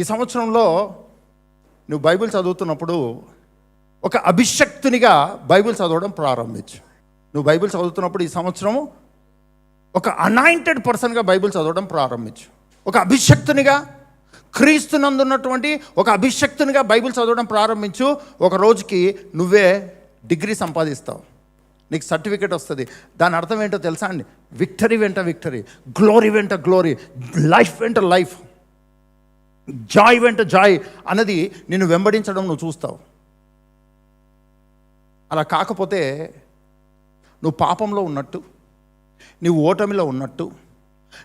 ఈ సంవత్సరంలో నువ్వు బైబిల్ చదువుతున్నప్పుడు ఒక అభిషక్తునిగా బైబిల్ చదవడం ప్రారంభించు. నువ్వు బైబిల్ చదువుతున్నప్పుడు ఈ సంవత్సరం ఒక అనాయింటెడ్ పర్సన్గా బైబిల్ చదవడం ప్రారంభించు. ఒక అభిషక్తునిగా క్రీస్తునందున్నటువంటి ఒక అభిషక్తునిగా బైబిల్ చదవడం ప్రారంభించు. ఒక రోజుకి నువ్వే డిగ్రీ సంపాదిస్తావు. నీకు సర్టిఫికేట్ వస్తుంది. దాని అర్థం ఏంటో తెలుసా అండి? విక్టరీ వెంట విక్టరీ గ్లోరీ వెంట గ్లోరీ లైఫ్ వెంట లైఫ్. జాయ్ వెంట జాయ్ అన్నది నిన్ను వెంబడించడం నువ్వు చూస్తావు. అలా కాకపోతే నువ్వు పాపంలో ఉన్నట్టు నువ్వు ఓటమిలో ఉన్నట్టు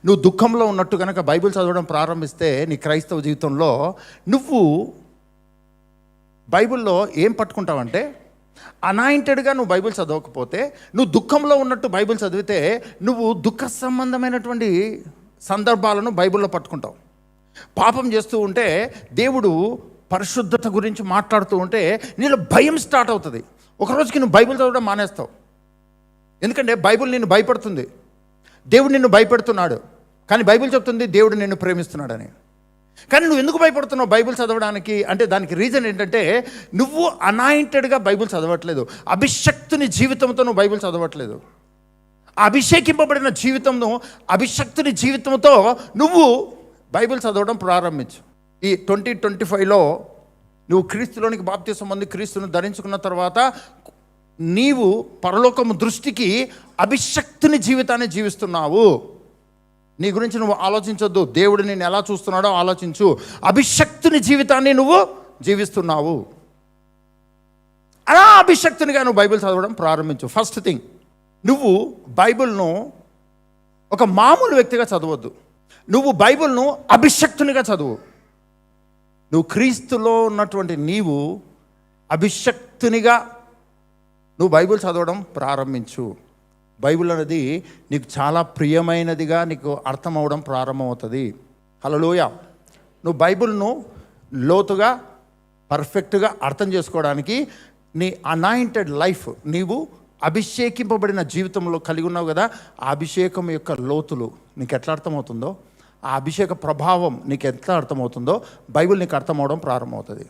నువ్వు దుఃఖంలో ఉన్నట్టు కనుక బైబిల్ చదవడం ప్రారంభిస్తే నీ క్రైస్తవ జీవితంలో నువ్వు బైబిల్లో ఏం పట్టుకుంటావంటే అనాయింటెడ్గా నువ్వు బైబిల్ చదవకపోతే నువ్వు దుఃఖంలో ఉన్నట్టు బైబిల్ చదివితే నువ్వు దుఃఖ సంబంధమైనటువంటి సందర్భాలను బైబిల్లో పట్టుకుంటావు. పాపం చేస్తూ ఉంటే దేవుడు పరిశుద్ధత గురించి మాట్లాడుతూ ఉంటే నీలో భయం స్టార్ట్ అవుతుంది. ఒక రోజుకి నువ్వు బైబిల్ చదవడం మానేస్తావు. ఎందుకంటే బైబిల్ నిన్ను భయపడుతుంది. దేవుడు నిన్ను భయపెడుతున్నాడు. కానీ బైబిల్ చెప్తుంది దేవుడు నిన్ను ప్రేమిస్తున్నాడని. కానీ నువ్వు ఎందుకు భయపడుతున్నావు బైబిల్ చదవడానికి? అంటే దానికి రీజన్ ఏంటంటే నువ్వు అనాయింటెడ్గా బైబిల్ చదవట్లేదు. అభిషక్తుని జీవితంతో నువ్వు బైబిల్ చదవట్లేదు. అభిషేకింపబడిన జీవితంను అభిషక్తుని జీవితంతో నువ్వు బైబిల్ చదవడం ప్రారంభించు. ఈ ట్వంటీ ట్వంటీ ఫైవ్లో నువ్వు క్రీస్తులోనికి బాప్తీసం పొంది క్రీస్తును ధరించుకున్న తర్వాత నీవు పరలోకము దృష్టికి అభిషక్తుని జీవితాన్ని జీవిస్తున్నావు. నీ గురించి నువ్వు ఆలోచించొద్దు. దేవుడు నేను ఎలా చూస్తున్నాడో ఆలోచించు. అభిషక్తుని జీవితాన్ని నువ్వు జీవిస్తున్నావు. అలా అభిషక్తునిగా నువ్వు బైబిల్ చదవడం ప్రారంభించు. ఫస్ట్ థింగ్ నువ్వు బైబిల్ను ఒక మామూలు వ్యక్తిగా చదవద్దు. నువ్వు బైబిల్ను అభిషక్తునిగా చదువు. నువ్వు క్రీస్తులో ఉన్నటువంటి నీవు అభిషక్తునిగా నువ్వు బైబిల్ చదవడం ప్రారంభించు. బైబిల్ అనేది నీకు చాలా ప్రియమైనదిగా నీకు అర్థమవడం ప్రారంభమవుతుంది. హలోయ నువ్వు బైబిల్ను లోతుగా పర్ఫెక్ట్గా అర్థం చేసుకోవడానికి నీ అనాయింటెడ్ లైఫ్ నీవు అభిషేకింపబడిన జీవితంలో కలిగి ఉన్నావు కదా ఆ అభిషేకం యొక్క లోతులు నీకు ఎట్లా అర్థమవుతుందో ఆ అభిషేక ప్రభావం నీకు ఎట్లా అర్థమవుతుందో బైబిల్ నీకు అర్థమవడం ప్రారంభమవుతుంది.